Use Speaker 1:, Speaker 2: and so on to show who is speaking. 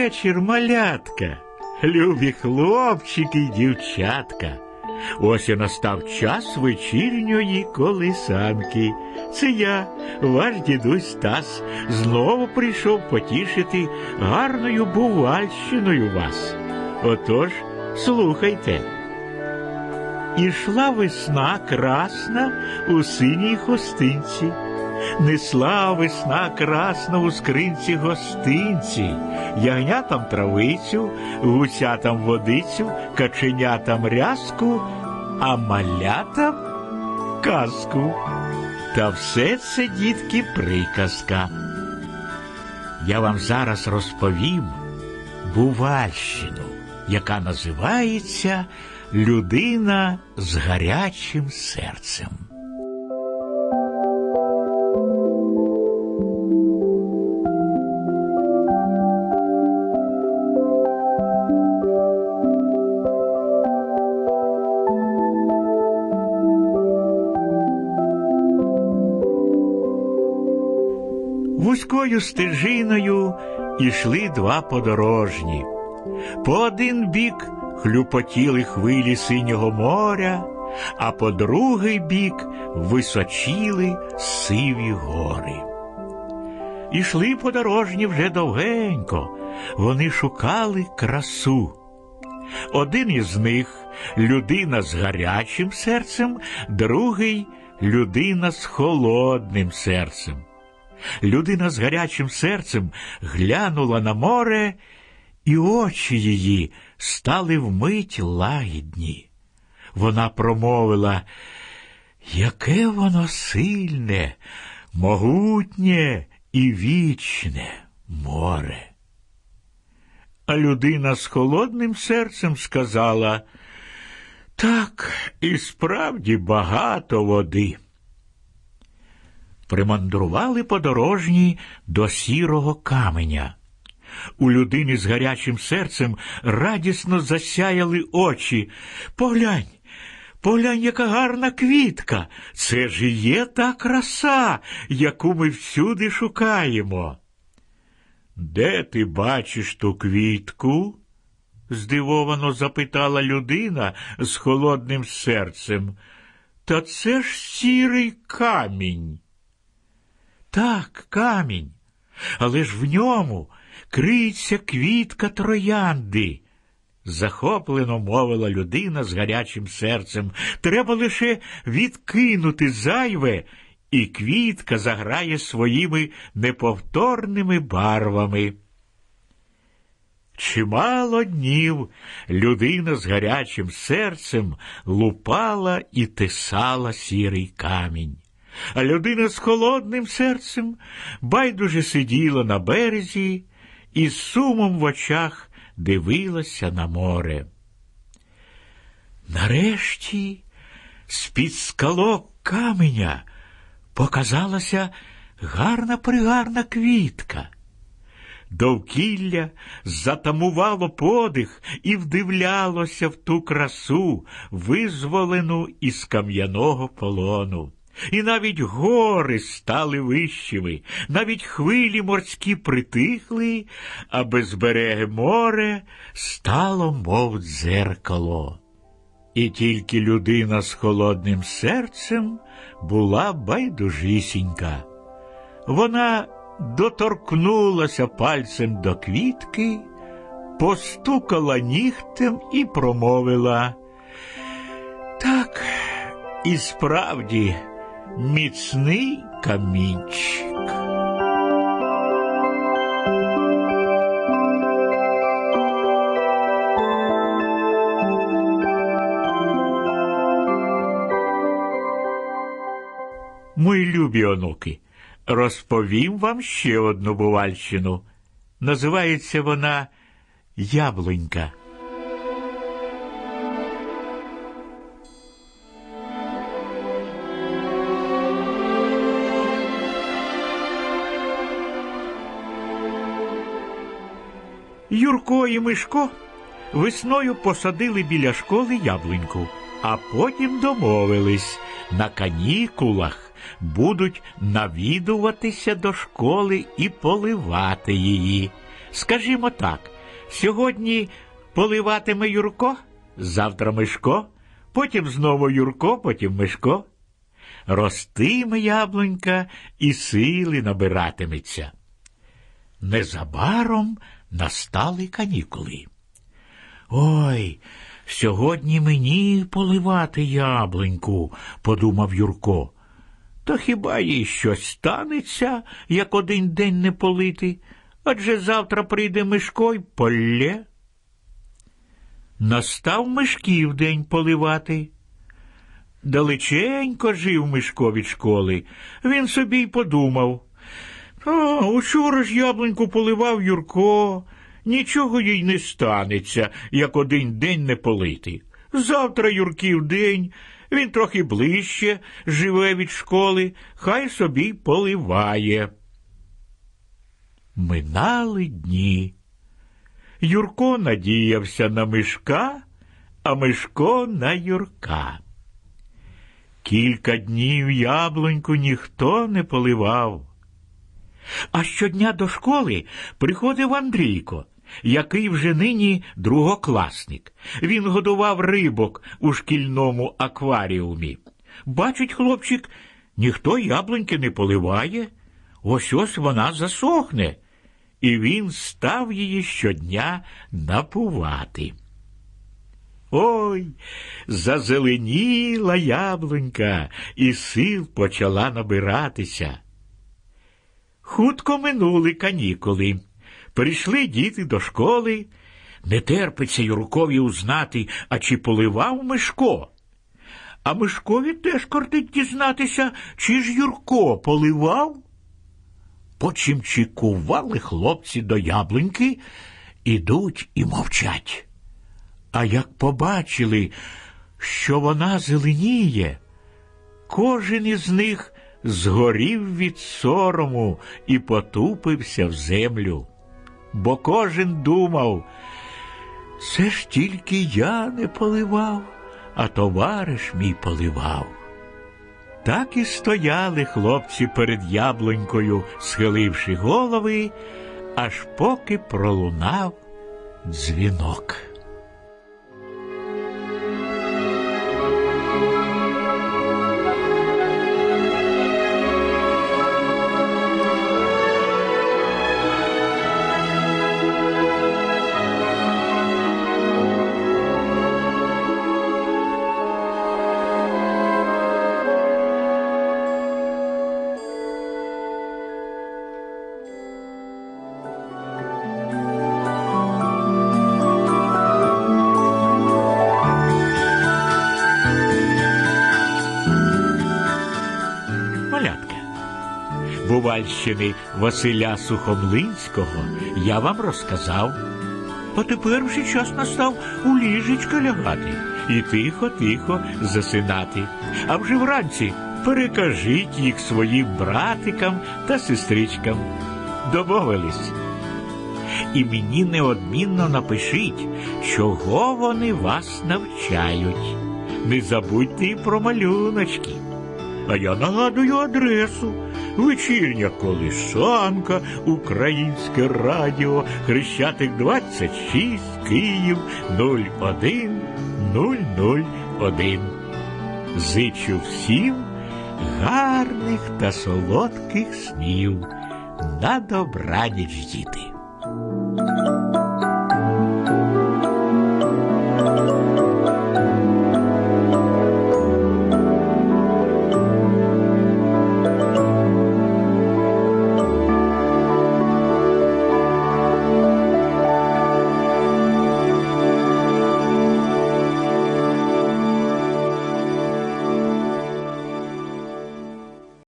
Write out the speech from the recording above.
Speaker 1: вечір, малятка, любі хлопчики й дівчатка. Ось і настав час вечірньої колисанки. Це я, ваш дідусь Стас, знову прийшов потішити гарною бувальщиною вас. Отож, слухайте. Ішла весна красна у синій хустинці. Несла весна красна у скринці гостинці, ягнятам травицю, гусятам водицю, каченятам рязку, а малятам казку. Та все це, дітки, приказка. Я вам зараз розповім бувальщину, яка називається Людина з гарячим серцем. Вузькою стежиною ішли два подорожні. По один бік хлюпотіли хвилі синього моря, а по другий бік височіли сиві гори. Ішли подорожні вже довгенько, вони шукали красу. Один із них людина з гарячим серцем, другий людина з холодним серцем. Людина з гарячим серцем глянула на море, і очі її стали вмить лагідні. Вона промовила, яке воно сильне, могутнє і вічне море. А людина з холодним серцем сказала, так, і справді багато води примандрували подорожні до сірого каменя. У людини з гарячим серцем радісно засяяли очі. Поглянь, поглянь, яка гарна квітка. Це ж є та краса, яку ми всюди шукаємо. Де ти бачиш ту квітку? здивовано запитала людина з холодним серцем. Та це ж сірий камінь. Так, камінь, але ж в ньому криється квітка троянди. Захоплено мовила людина з гарячим серцем. Треба лише відкинути зайве, і квітка заграє своїми неповторними барвами. Чимало днів людина з гарячим серцем лупала і тисала сірий камінь а людина з холодним серцем байдуже сиділа на березі і з сумом в очах дивилася на море. Нарешті з-під скалок каменя показалася гарна пригарна квітка. Довкілля затамувало подих і вдивлялося в ту красу, визволену із кам'яного полону. І навіть гори стали вищими, навіть хвилі морські притихли, а безбереге море стало, мов дзеркало. І тільки людина з холодним серцем була байдужісінька. Вона доторкнулася пальцем до квітки, постукала нігтем і промовила. Так, і справді міцний камінчик. Мої любі онуки, розповім вам ще одну бувальщину. Називається вона Яблунька. Юрко і Мишко весною посадили біля школи яблуньку, а потім домовились на канікулах будуть навідуватися до школи і поливати її. Скажімо так, сьогодні поливатиме Юрко, завтра Мишко, потім знову Юрко, потім Мишко. Ростиме яблунька і сили набиратиметься. Незабаром настали канікули. Ой, сьогодні мені поливати яблуньку, подумав Юрко. Та хіба їй щось станеться, як один день не полити? Адже завтра прийде Мишко й полє. Настав Мишків день поливати. Далеченько жив Мишко від школи. Він собі й подумав. А, учора ж яблуньку поливав Юрко. Нічого їй не станеться, як один день не полити. Завтра Юрків день, він трохи ближче живе від школи, хай собі поливає. Минали дні. Юрко надіявся на Мишка, а Мишко на Юрка. Кілька днів яблуньку ніхто не поливав. А щодня до школи приходив Андрійко, який вже нині другокласник. Він годував рибок у шкільному акваріумі. Бачить, хлопчик, ніхто яблуньки не поливає. Ось ось вона засохне, і він став її щодня напувати. Ой, зазеленіла яблунька, і сил почала набиратися. Хутко минули канікули. Прийшли діти до школи. Не терпиться Юркові узнати, а чи поливав Мишко. А Мишкові теж кортить дізнатися, чи ж Юрко поливав. Почимчикували хлопці до яблуньки, ідуть і мовчать. А як побачили, що вона зеленіє, кожен із них згорів від сорому і потупився в землю. Бо кожен думав, це ж тільки я не поливав, а товариш мій поливав. Так і стояли хлопці перед яблунькою, схиливши голови, аж поки пролунав дзвінок. Бувальщини Василя Сухомлинського я вам розказав. А тепер вже час настав у ліжечко лягати і тихо-тихо засинати. А вже вранці перекажіть їх своїм братикам та сестричкам. Домовились. І мені неодмінно напишіть, чого вони вас навчають. Не забудьте і про малюночки. А я нагадую адресу. Вечірня колишанка, Українське радіо, Хрещатик 26, Київ 01001. Зичу всім гарних та солодких снів. На добраніч, діти.